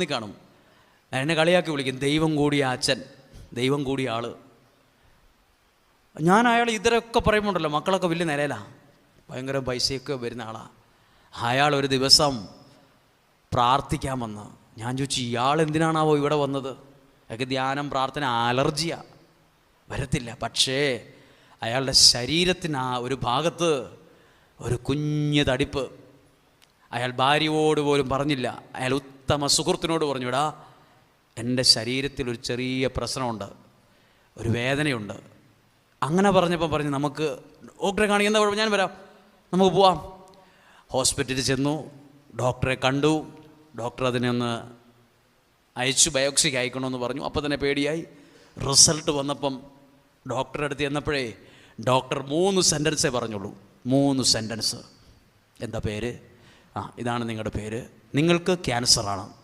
നീ കാണും. എന്നെ കളിയാക്കി വിളിക്കും. ദൈവം കൂടിയ അച്ഛൻ ദൈവം കൂടിയ ആൾ. ഞാൻ അയാൾ ഇതരൊക്കെ പറയുമ്പോണ്ടല്ലോ മക്കളൊക്കെ വലിയ നിലയിലാണ് ഭയങ്കര പൈസയൊക്കെ വരുന്ന ആളാണ് അയാൾ ഒരു ദിവസം പ്രാർത്ഥിക്കാൻ വന്ന് ഞാൻ ചോദിച്ചു ഇയാൾ എന്തിനാണാവോ ഇവിടെ വന്നത്? അയാൾക്ക് ധ്യാനം പ്രാർത്ഥന അലർജിയാ. വരത്തില്ല. പക്ഷേ അയാളുടെ ശരീരത്തിന് ആ ഒരു ഭാഗത്ത് ഒരു കുഞ്ഞു തടിപ്പ്. അയാൾ ഭാര്യയോട് പോലും പറഞ്ഞില്ല. അയാൾ ഉത്തമ സുഹൃത്തിനോട് പറഞ്ഞു എടാ എന്റെ ശരീരത്തിൽ ഒരു ചെറിയ പ്രശ്നമുണ്ട് ഒരു വേദനയുണ്ട്. അങ്ങനെ പറഞ്ഞപ്പോൾ പറഞ്ഞു നമുക്ക് ഡോക്ടറെ കാണിക്കുന്ന കുഴപ്പം? ഞാൻ വരാം നമുക്ക് പോവാം. ഹോസ്പിറ്റലിൽ ചെന്നു ഡോക്ടറെ കണ്ടു ഡോക്ടർ അതിനെ ഒന്ന് അയച്ചു ബയോക്സിക്ക് അയക്കണമെന്ന് പറഞ്ഞു. അപ്പോൾ തന്നെ പേടിയായി. റിസൾട്ട് വന്നപ്പം ഡോക്ടറെ അടുത്ത് ചെന്നപ്പോഴേ ഡോക്ടർ മൂന്ന് സെന്റൻസേ പറഞ്ഞുള്ളൂ മൂന്ന് സെന്റൻസ്. എന്താ പേര്? ആ ഇതാണ് നിങ്ങളുടെ പേര്. നിങ്ങൾക്ക് ക്യാൻസറാണ്